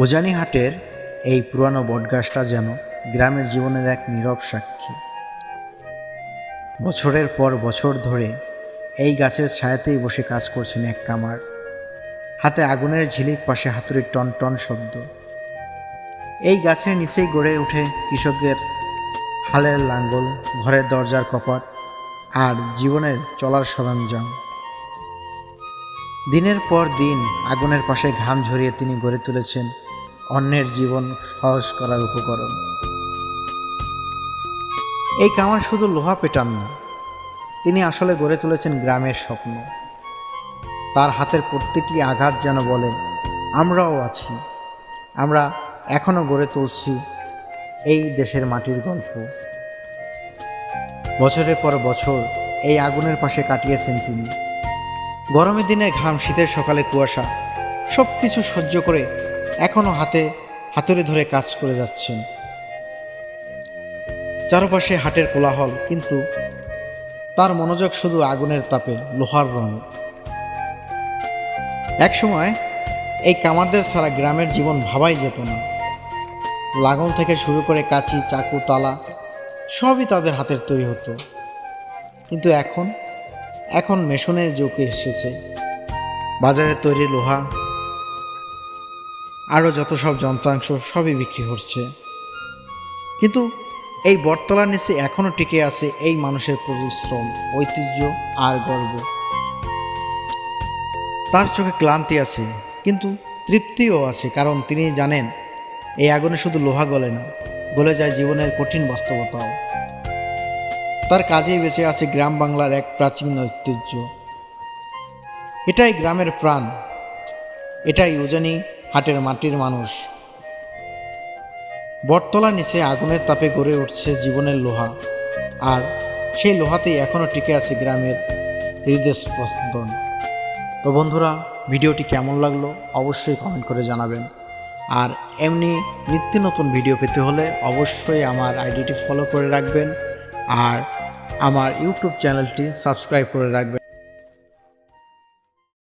উজানিহাটের এই পুরানো বটগাছটা যেন গ্রামের জীবনের এক নীরব সাক্ষী। বছরের পর বছর ধরে এই গাছের ছায়াতেই বসে কাজ করছেন এক কামার। হাতে আগুনের ঝিলিক, পাশে হাতুড়ির টন টন শব্দ। এই গাছের নিচেই গড়ে ওঠে কৃষকের হালের লাঙ্গল ঘরের দরজার কপাট আর জীবনের চলার সরঞ্জাম। দিনের পর দিন আগুনের পাশে ঘাম ঝরিয়ে তিনি গড়ে তুলেছেন অন্যের জীবন সহজ করার উপকরণ। এই কামার শুধু লোহা পেটান না, তিনি আসলে গড়ে তুলেছেন গ্রামের স্বপ্ন। তার হাতের প্রত্যেকটি আঘাত যেন বলে, আমরাও আছি, আমরা এখনও গড়ে তুলছি এই দেশের মাটির গল্প। বছরের পর বছর এই আগুনের পাশে কাটিয়েছেন তিনি। গরমের দিনে ঘাম, শীতের সকালে কুয়াশা সব কিছু সহ্য করে এখনও হাতে, হাতুড়ি ধরে কাজ করে যাচ্ছেন। চারপাশে হাটের কোলাহল, কিন্তু তার মনোযোগ শুধু আগুনের তাপে, লোহার রঙে। একসময় এই কামারদের ছাড়া গ্রামের জীবন ভাবাই যেত না। লাঙল থেকে শুরু করে কাঁচি, চাকু, তালা, সবই তাদের হাতের তৈরি হতো। কিন্তু এখন এখন মেশনের যুগ এসেছে। বাজারে তৈরি লোহা আরও যত সব যন্ত্রাংশ সবই বিক্রি হচ্ছে। কিন্তু এই বটতলার নিচে এখনও টিকে আছে এই মানুষের পরিশ্রম, ঐতিহ্য আর গর্ব। তার চোখে ক্লান্তি আছে, কিন্তু তৃপ্তিও আছে, কারণ তিনি জানেন, এই আগুনে শুধু লোহা গলে না, গলে যায় জীবনের কঠিন বাস্তবতাও। তার কাজেই বেঁচে আছে গ্রাম বাংলার এক প্রাচীন ঐতিহ্য। এটাই গ্রামের প্রাণ, এটাই উজানি হাটের মাটির মানুষ। বটতলা নিচে আগুনের তাপে গড়ে উঠছে জীবনের লোহা। আর সেই লোহাতেই এখনও টিকে আছে গ্রামের হৃদয় স্পন্দন তো বন্ধুরা, ভিডিওটি কেমন লাগল অবশ্যই কমেন্ট করে জানাবেন। আর এমনি নিত্য নতুন ভিডিও পেতে হলে অবশ্যই আমার আইডিটি ফলো করে রাখবেন। আর আমার ইউটিউব চ্যানেলটি সাবস্ক্রাইব করে রাখবেন।